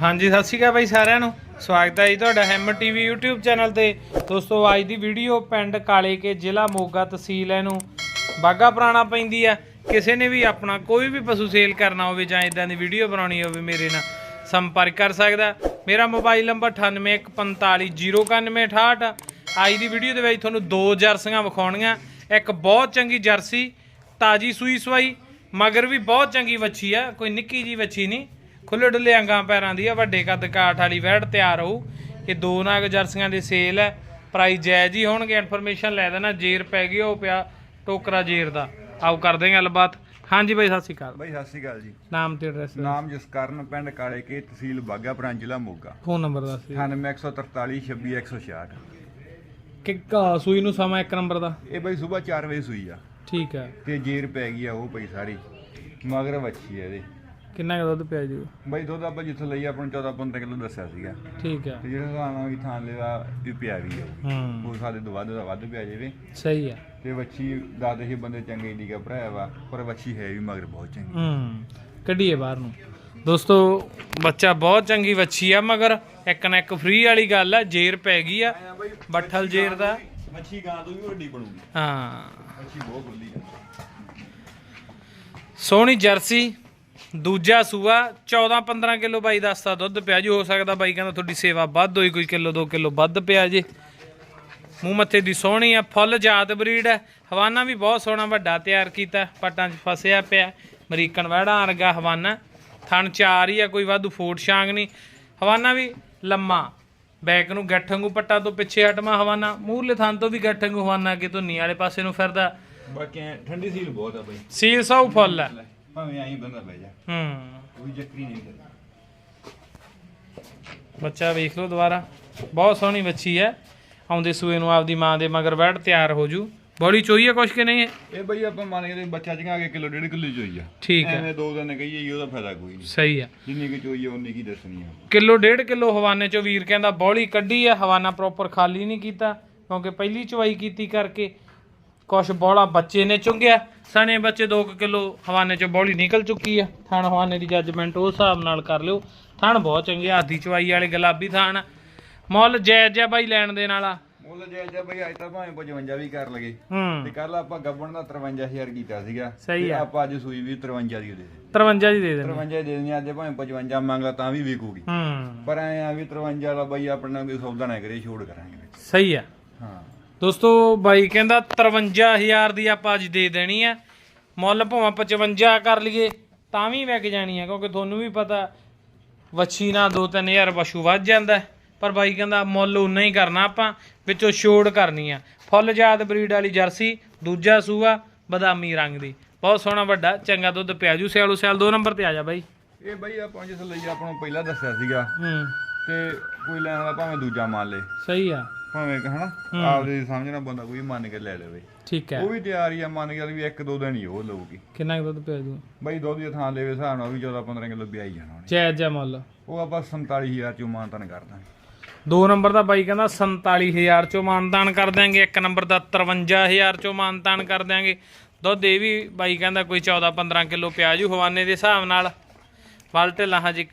ਹਾਂਜੀ, ਸਤਿ ਸ਼੍ਰੀ ਅਕਾਲ ਬਾਈ ਸਾਰਿਆਂ ਨੂੰ। ਸਵਾਗਤ ਹੈ ਜੀ ਤੁਹਾਡਾ ਹੈਮ ਟੀਵੀ YouTube ਚੈਨਲ ਤੇ। ਦੋਸਤੋ, ਅੱਜ ਦੀ ਵੀਡੀਓ ਪਿੰਡ ਕਾਲੇ ਕੇ ਜ਼ਿਲ੍ਹਾ ਮੋਗਾ ਤਹਿਸੀਲ ਹੈ ਨੂੰ ਬਾਗਾ ਪੁਰਾਣਾ ਪੈਂਦੀ ਆ ਕਿਸੇ ਨੇ ਵੀ ਆਪਣਾ ਕੋਈ ਵੀ ਪਸ਼ੂ ਸੇਲ ਕਰਨਾ ਹੋਵੇ ਜਾਂ ਇਦਾਂ ਦੀ ਵੀਡੀਓ ਬਣਾਉਣੀ ਹੋਵੇ ਮੇਰੇ ਨਾਲ, ਸੰਪਰਕ ਕਰ ਸਕਦਾ। ਮੇਰਾ ਮੋਬਾਈਲ ਨੰਬਰ 9814509168 ਅੱਜ ਦੀ ਵੀਡੀਓ ਦੇ ਵਿੱਚ ਤੁਹਾਨੂੰ ਦੋ ਜਰਸੀਆਂ ਵਿਖਾਉਣੀਆਂ। ਇੱਕ ਬਹੁਤ ਚੰਗੀ ਜਰਸੀ, ਤਾਜੀ ਸੂਈ ਸਵਾਈ, ਮਗਰ ਵੀ ਬਹੁਤ ਚੰਗੀ ਵੱਛੀ ਆ। ਕੋਈ ਨਿੱਕੀ ਜੀ ਵੱਛੀ ਨਹੀਂ। ਖੁੱਲੇ ਡੁੱਲੇ ਅੰਗਾਂ ਪੈਰਾਂ ਦੀ ਆ ਵੱਡੇ ਕੱਦ ਕਾਠ ਵਾਲੀ ਵੈੜ ਤਿਆਰ ਹੋਊ। ਇਹ ਦੋ ਨਾਗ ਜਰਸੀਆਂ ਦੀ ਸੇਲ ਹੈ। ਪ੍ਰਾਈਸ ਜਾਇਜ਼ ਹੀ ਹੋਣਗੇ ਇਨਫੋਰਮੇਸ਼ਨ ਲੈ ਦੇਣਾ ਜੇਰ ਪੈ ਗਈ ਉਹ ਪਿਆ ਟੋਕਰਾ ਜੇਰ ਦਾ। ਆਓ ਕਰਦੇ ਹਾਂ ਗੱਲਬਾਤ। ਹਾਂਜੀ ਬਾਈ ਸਤਿ ਸ਼੍ਰੀ ਅਕਾਲ। ਬਾਈ ਸਤਿ ਸ਼੍ਰੀ ਅਕਾਲ ਜੀ। ਨਾਮ ਤੇ ਐਡਰੈਸ ਨਾਮ ਜਸਕਰਨ ਪਿੰਡ ਕਾਲੇ ਕੇ ਤਹਿਸੀਲ ਬਾਗਾ ਪ੍ਰਾਂਤ ਜ਼ਿਲ੍ਹਾ ਮੋਗਾ। ਫੋਨ ਨੰਬਰ ਦੱਸ ਦਿਓ। 9143 26166 ਕਿ ਘਾਹ ਸੂਈ ਨੂੰ ਸਮਾਂ ਇੱਕ ਨੰਬਰ ਦਾ। ਇਹ ਬਾਈ ਸਵੇਰ 4 ਵਜੇ ਸੂਈ ਆ। ਠੀਕ ਹੈ। ਤੇ ਜੇਰ ਪੈ ਗਈ ਆ ਉਹ ਪਈ ਸਾਰੀ। ਮਗਰ ਵੱਛੀ ਆ ਇਹਦੇ। ਕਿੰਨਾ ਕੁ ਦੁੱਧ ਪਿਆ ਜੀ? ਬਾਈ ਦੁੱਧ ਆਪਾਂ ਜਿੱਥੋਂ ਲਈ ਆਪਾਂ ਨੂੰ 14 15 ਕਿਲੋ ਦੱਸਿਆ ਸੀਗਾ। ਠੀਕ ਹੈ ਤੇ ਜਿਹੜਾ ਨਾਲ ਵੀ ਥਾਂ ਲੈਦਾ ਵੀ ਪਿਆ ਵੀ ਆ ਹੂੰ। ਉਹ ਸਾਡੇ ਤੋਂ ਵੱਧ ਦਾ ਵੱਧ ਪਿਆ ਜਾਵੇ। ਸਹੀ ਹੈ ਤੇ ਵੱਛੀ ਦੱਸਦੇ ਸੀ ਬੰਦੇ ਚੰਗੇ ਕਾ ਭਰਾਇਆ ਵਾ ਪਰ ਵੱਛੀ ਹੈ ਵੀ ਮਗਰ ਬਹੁਤ ਚੰਗੀ। ਹੂੰ ਕੱਢੀਏ ਬਾਹਰ ਨੂੰ। ਦੋਸਤੋ ਬੱਚਾ ਬਹੁਤ ਚੰਗੀ ਵੱਛੀ ਆ ਮਗਰ ਇੱਕ ਨਾ ਇੱਕ ਫ੍ਰੀ ਵਾਲੀ ਗੱਲ ਆ ਜੇਰ ਪੈ ਗਈ ਆ ਬੱਠਲ ਜੇਰ ਦਾ। ਵੱਛੀ ਗਾਂ ਤੋਂ ਵੀ ਵੱਡੀ ਬਣੂਗੀ। ਹਾਂ। ਵੱਛੀ ਬਹੁਤ ਖੁੱਲੀ ਆ। ਸੋਹਣੀ ਜਰਸੀ। ਦੂਜਾ ਸੂਆ 14 15 ਕਿਲੋ ਬਾਈ ਦੱਸਦਾ ਦੁੱਧ ਪਿਆ ਜੀ ਹੋ ਸਕਦਾ ਬਾਈ ਕਹਿੰਦਾ ਤੁਹਾਡੀ ਸੇਵਾ ਵੱਧ ਹੋਈ ਕੋਈ ਕਿਲੋ 2 ਕਿਲੋ ਵੱਧ ਪਿਆ ਜੇ। ਮੂੰਹ ਮੱਥੇ ਦੀ ਸੋਹਣੀ ਆ ਫੁੱਲ ਜਾਤ ਬਰੀਡ ਹੈ ਹਵਾਨਾ ਵੀ ਬਹੁਤ ਸੋਹਣਾ ਵੱਡਾ ਤਿਆਰ ਕੀਤਾ ਪੱਟਾਂ 'ਚ ਫਸਿਆ ਪਿਆ। ਅਮਰੀਕਨ ਵੜਾ ਵਰਗਾ ਹਵਾਨਾ। ਥਣ ਚਾਰ ਹੀ ਆ ਕੋਈ ਵਾਧੂ ਫੋਟ ਛਾਂਗ ਨਹੀਂ। ਹਵਾਨਾ ਵੀ ਲੰਮਾ। ਬੈਕ ਨੂੰ ਗੱਠਾਂਗੂ ਪੱਟਾ ਤੋਂ ਪਿੱਛੇ ਹਟਮਾ ਹਵਾਨਾ। ਮੂਹਰਲੇ ਥਣ ਤੋਂ ਵੀ ਗੱਠਾਂਗੂ ਹਵਾਨਾ ਅੱਗੇ ਧੁੰਨੀ ਵਾਲੇ ਪਾਸੇ ਨੂੰ ਫਿਰਦਾ। ਬਾਕੀ ਠੰਡੀ ਸੀਲ ਬਹੁਤ ਆ ਬਾਈ। ਸੀਲ ਸੌ ਫੁੱਲ ਹੈ ਭਾਵੇਂ ਐਂ ਬੰਦਾ ਬਹਿ ਜਾ। ਹੂੰ। ਕੋਈ ਚੱਕਰੀ ਨਹੀਂ ਕਰਦਾ ਬੱਚਾ ਵੇਖ ਲਓ ਦੁਬਾਰਾ। ਬਹੁਤ ਸੋਹਣੀ ਬੱਚੀ ਹੈ। ਆਉਂਦੇ ਸੂਏ ਨੂੰ ਆਪਦੀ ਮਾਂ ਦੇ ਮਗਰ ਬੈਠ ਤਿਆਰ ਹੋ ਜੂ। ਬੜੀ ਚੋਈ ਹੈ ਕੁਛ ਕਿ ਨਹੀਂ? ਹੈ ਇਹ ਬਈ ਆਪਾਂ ਮੰਨ ਕੇ ਬੱਚਾ ਚੰਗਾ ਕੇ ਕਿਲੋ ਡੇਢ ਕਿਲੋ ਚੋਈ ਆ। ਠੀਕ ਹੈ ਐਵੇਂ ਦੋ ਦਿਨ ਕਹੀਏ ਜੀ ਉਹਦਾ ਫਾਇਦਾ ਕੋਈ ਨਹੀਂ। ਸਹੀ ਹੈ ਜਿੰਨੀ ਕਿ ਚੋਈ ਆ ਉਨੀ ਕੀ ਦੱਸਣੀ ਆ। ਕਿਲੋ ਡੇਢ ਕਿਲੋ ਹਵਾਨੇ ਚੋਂ ਵੀਰ ਕਹਿੰਦਾ ਬੌਲੀ ਕੱਢੀ ਹੈ ਹਵਾਨਾ ਪ੍ਰੋਪਰ ਖਾਲੀ ਨਹੀਂ ਕੀਤਾ। ਕਿਉਂਕਿ ਪਹਿਲੀ ਚਵਾਈ ਕੀਤੀ ਕਰਕੇ ਕੁਛ ਬੌਲਾ ਬੱਚੇ ਨੇ ਚੁੰਗਿਆ। ਸਣੇ ਬੱਚੇ 2 ਕਿਲੋ ਹਵਾਨੇ ਚੋਂ ਬੌਲੀ ਨਿਕਲ ਚੁੱਕੀ ਆ। ਥਣ ਹਵਾਨੇ ਦੀ ਜੱਜਮੈਂਟ ਉਸ ਹਿਸਾਬ ਨਾਲ ਕਰ ਲਿਓ। ਥਣ ਬਹੁਤ ਚੰਗੇ ਆਦੀ ਚਵਾਈ ਵਾਲੇ ਗੁਲਾਬੀ ਥਣ। ਮੁੱਲ ਜਾਇਜ਼ ਜਿਹਾ ਬਾਈ ਲੈਣ ਦੇ ਵਾਲਾ। ਮੁੱਲ ਜੇ ਜੇ ਬਈ ਅੱਜ ਤਾਂ ਭਾਵੇਂ 55 ਵੀ ਕਰ ਲਗੇ ਤੇ ਕੱਲ ਆਪਾਂ ਗੱਬਣ ਦਾ 53000 ਕੀਤਾ ਸੀਗਾ। ਸਹੀ ਤੇ ਆ। ਆਪਾਂ ਅੱਜ ਸੂਈ ਵੀ 53 ਦੀ ਦੇ ਦੇ 53 ਦੀ ਦੇ ਦੇਣੀ 53 ਦੇ ਦੇਣੀ ਅੱਜ ਭਾਵੇਂ 55 ਮੰਗਲਾ ਤਾਂ ਵੀ ਵਿਕੂਗੀ। ਪਰ ਐ ਆ ਵੀ 53 ਵਾਲਾ ਬਈ ਆਪਣਾ ਕੋਈ ਸੌਦਾ ਨਾ ਕਰੇ ਛੋੜ ਕਰਾਂਗੇ ਸਹੀ ਆ। ਹਾਂ। ਦੋਸਤੋ ਬਾਈ ਕਹਿੰਦਾ 53000 ਦੀ ਆਪਾਂ ਅੱਜ ਦੇ ਦੇਣੀ ਆ। ਮੁੱਲ ਭਾਵੇਂ 55 ਕਰ ਲਈਏ ਤਾਂ ਵੀ ਵਿਕ ਜਾਣੀ ਆ ਕਿਉਂਕਿ ਤੁਹਾਨੂੰ ਵੀ ਪਤਾ ਵੱਛੀ ਨਾਲ 2-3000 ਪਸ਼ੂ ਵੱਧ ਜਾਂਦਾ। ਪਰ ਬਾਈ ਕਹਿੰਦਾ ਮੁੱਲ ਉਨਾ ਹੀ ਕਰਨਾ ਆਪਾਂ ਵਿੱਚੋਂ ਛੋੜ ਕਰਨੀ ਆ। ਫੁੱਲ ਜਾਤ ਬਰੀਡ ਵਾਲੀ ਜਰਸੀ ਦੂਜਾ ਸੂਆ ਬਦਾਮੀ ਰੰਗ ਦੀ। ਬਹੁਤ ਸੋਹਣਾ ਵੱਡਾ ਚੰਗਾ ਦੁੱਧ ਪਿਆ ਜੂ ਸਿਆਲੂ ਸਿਆਲ ਦੋ ਨੰਬਰ ਤੇ ਆ ਜਾ ਬਾਈ। ਇਹ ਬਈ ਆਪਾਂ ਜਿਸ ਲਈ ਆਪਾਂ ਨੂੰ ਪਹਿਲਾਂ ਦੱਸਿਆ ਸੀਗਾ ਹੂੰ। ਤੇ ਕੋਈ ਲੈਣ ਵਾਲਾ ਭਾਵੇਂ ਦੂਜਾ ਮੰਨ ਲੇ। ਸਹੀ ਆ। ਭਾਵੇਂ ਹਨਾ ਆਪਦੇ ਸਮਝਣਾ ਬੰਦਾ ਕੋਈ ਮੰਨ ਕੇ ਲੈ ਲਵੇ। ਠੀਕ ਹੈ। ਉਹ ਵੀ ਤਿਆਰ ਹੀ ਆ ਮੰਨ ਕੇ ਵੀ ਇੱਕ ਦੋ ਦਿਨ ਹੀ ਉਹ ਲਊਗੀ। ਕਿੰਨਾ ਕੁ ਦੁੱਧ ਪਿਆ ਜੂ? ਬਈ ਦੁੱਧ ਦੀ ਥਾਂ ਲੈਵੇ ਹਿਸਾਬ ਨਾਲ ਵੀ 14 15 ਕਿਲੋ ਵਿਆਹੀ ਜਾਣਾ ਉਹਨੇ। ਜਾਇਜ਼ ਜਿਹਾ ਮੁੱਲ। ਉਹ ਆਪਾਂ 47000 ਚੋਂ ਮਾਨਤਨ ਕਰਦਾ ਦੋ ਨੰਬਰ ਦਾ ਬਾਈ ਕਹਿੰਦਾ 47000 ਚੋਂ ਮਾਨਤਾਨ ਕਰ ਦਿਆਂਗੇ ਇੱਕ ਨੰਬਰ ਦਾ 53000 ਚੋਂ ਮਾਨਤਾਨ ਕਰ ਦਿਆਂਗੇ। ਦੁੱਧ ਇਹ ਵੀ ਬਾਈ ਕਹਿੰਦਾ ਕੋਈ 14 15 ਕਿਲੋ ਪਿਆਜੂ ਹਵਾਨੇ ਦੇ ਹਿਸਾਬ ਨਾਲ। ਵਲ ਢਿੱਲਾਂ ਹਜੇ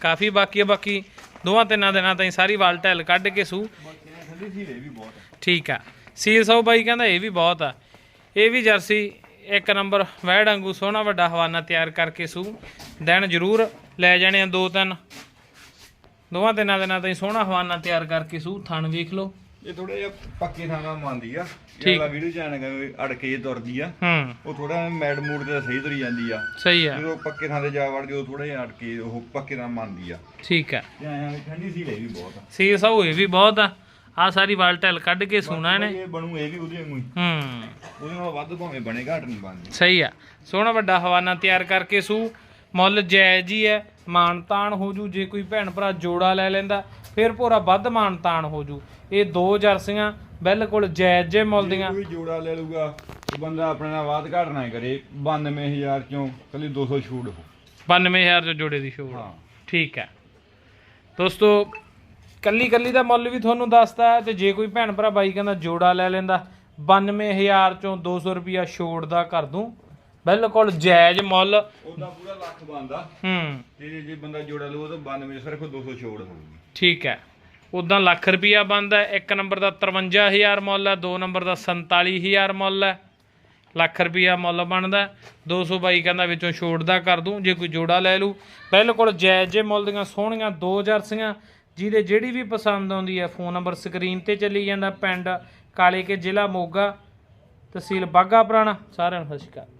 ਕਾਫੀ ਬਾਕੀ ਬਾਕੀ ਦੋਵਾਂ ਤਿੰਨਾਂ ਦਿਨਾਂ ਤਾਈਂ ਸਾਰੀ ਵਲ ਢਿੱਲ ਕੱਢ ਕੇ ਸੂ। ਠੰਡੀ ਸੀ ਇਹ ਵੀ ਬਹੁਤ ਠੀਕ ਆ। ਸੀਲ ਸੌ ਬਾਈ ਕਹਿੰਦਾ ਇਹ ਵੀ ਬਹੁਤ ਆ। ਇਹ ਵੀ ਜਰਸੀ ਇੱਕ ਨੰਬਰ ਵੈੜ ਵਾਂਗੂ ਸੋਹਣਾ ਵੱਡਾ ਹਵਾਨਾ ਤਿਆਰ ਕਰਕੇ ਸੂ। ਦਿਨ ਜ਼ਰੂਰ ਲੈ ਜਾਣੇ ਆ ਦੋ ਤਿੰਨ। ਦੋਵਾਂ ਤਿੰਨਾਂ ਦਿਨਾਂ ਤਾਈਂ ਸੋਹਣਾ ਹਵਾਨਾ ਤਿਆਰ ਕਰਕੇ ਸੂ। ਥਣ ਵੇਖ ਲਓ। ਇਹ ਥੋੜਾ ਜਿਹਾ ਪੱਕੇ ਥਾਂ ਨਾਲ ਮੰਨਦੀ ਆ। ਜਿਹੜਾ ਵੀਡੀਓ ਅੜ ਕੇ ਜੇ ਤੁਰਦੀ ਆ। ਹੂੰ। ਉਹ ਥੋੜਾ ਮੈਡ ਮੂਡ ਤੇ ਸਹੀ ਤੁਰੀ ਜਾਂਦੀ ਆ। ਸਹੀ ਆ। ਜਦੋਂ ਪੱਕੇ ਥਾਂ ਤੇ ਜਾ ਵੜਦੀ ਉਹ ਥੋੜਾ ਜਿਹਾ ਅੜ ਕੇ ਉਹ ਪੱਕੇ ਥਾਂ ਮੰਨਦੀ ਆ। ਠੀਕ ਆ। ਤੇ ਐਂ ਆ ਵੀ ਠੰਡੀ ਸੀ ਵੀ ਬਹੁਤ ਆ। ਸੀਲ ਸੌ ਇਹ ਵੀ ਬਹੁਤ ਆ। ਆ ਸਾਰੀ ਵਾਲ ਢਿੱਲ ਕੱਢ ਕੇ ਸੂਣਾ ਨੇ ਇਹ ਬਣੂ ਇਹ ਵੀ ਉਹਦੇ ਵਾਂਗੂ ਹੀ। ਹੂੰ। ਉਹਦੇ ਨਾਲ ਵੱਧ ਭਾਵੇਂ ਬਣੇ ਘਾਟ ਨਹੀਂ ਬਣਦੀ। ਸਹੀ ਆ। ਸੋਹਣਾ ਵੱਡਾ ਹਵਾਨਾ ਤਿਆਰ ਕਰਕੇ ਸੂ। ਮੁੱਲ ਜਾਇਜ਼ ਹੀ ਹੈ। ਮਾਨਤਾਨ ਹੋ ਜੂ। ਜੇ ਕੋਈ ਭੈਣ ਭਰਾ ਜੋੜਾ ਲੈ ਲੈਂਦਾ ਫਿਰ ਪੂਰਾ ਵੱਧ ਮਾਨਤਾਨ ਹੋ ਜੂ। ਇਹ ਦੋ ਜਰਸੀਆਂ ਬਿਲਕੁਲ ਜਾਇਜ਼ ਜੇ ਮੁੱਲ ਦੀਆਂ। ਕੋਈ ਜੋੜਾ ਲੈ ਲੂਗਾ ਬੰਦਾ ਆਪਣੇ ਨਾਲ ਬਾਤ ਘਾਟ ਨਾ ਕਰੇ। 92000 ਚੋਂ ਕੱਲੀ 200 ਛੂਟ ਹੋ। 92000 ਚ ਜੋੜੇ ਦੀ ਹਾਂ। ਠੀਕ ਹੈ। ਦੋਸਤੋ ਕੱਲੀ ਕੱਲੀ ਦਾ ਮੁੱਲ ਵੀ ਤੁਹਾਨੂੰ ਦੱਸਤਾ ਹੈ ਤੇ ਜੇ ਕੋਈ ਭੈਣ ਭਰਾ ਬਾਈ ਕਹਿੰਦਾ ਜੋੜਾ ਲੈ ਲੈਂਦਾ 92000 ਚੋਂ 200 ਰੁਪਿਆ ਛੋੜ ਦਾ ਕਰ ਦੂੰ। ਬਿਲਕੁਲ ਜਾਇਜ਼ ਮੁੱਲ। ਉਹਦਾ ਪੂਰਾ ਲੱਖ ਬੰਦਾ ਹੂੰ। ਤੇ ਜੇ- ਜੇ ਬੰਦਾ ਜੋੜਾ ਲਊ ਤਾਂ 92 ਸਿਰਫ 200 ਛੋੜ ਹੋਊਗੀ ਠੀਕ ਹੈ। ਉਦਾਂ ਲੱਖ ਰੁਪਿਆ ਬਣਦਾ ਇੱਕ ਨੰਬਰ ਦਾ 53000 ਮੁੱਲ ਹੈ ਦੋ ਨੰਬਰ ਦਾ 47000 ਮੁੱਲ ਹੈ। ਲੱਖ ਰੁਪਿਆ ਮੁੱਲ ਬਣਦਾ 200 ਬਾਈ ਕਹਿੰਦਾ ਵਿੱਚੋਂ ਛੋੜ ਦਾ ਕਰ ਦੂੰ ਜੇ ਕੋਈ ਜੋੜਾ ਲੈ ਲੂ ਬਿਲਕੁਲ ਜਾਇਜ਼ ਜੇ ਮੁੱਲ ਦੀਆਂ ਸੋਹਣੀਆਂ ਦੋ ਜਰਸੀਆਂ ਜਿਹਦੇ ਜਿਹੜੀ ਵੀ ਪਸੰਦ ਆਉਂਦੀ ਹੈ, ਫੋਨ ਨੰਬਰ ਸਕਰੀਨ ਤੇ ਚੱਲੀ ਜਾਂਦਾ ਪਿੰਡ, ਕਾਲੇ ਕੇ ਜ਼ਿਲ੍ਹਾ ਮੋਗਾ, ਤਹਿਸੀਲ ਬਾਗਾ ਪੁਰਾਣਾ, ਸਾਰਿਆਂ ਨੂੰ ਸਤਿ ਸ਼੍ਰੀ ਅਕਾਲ।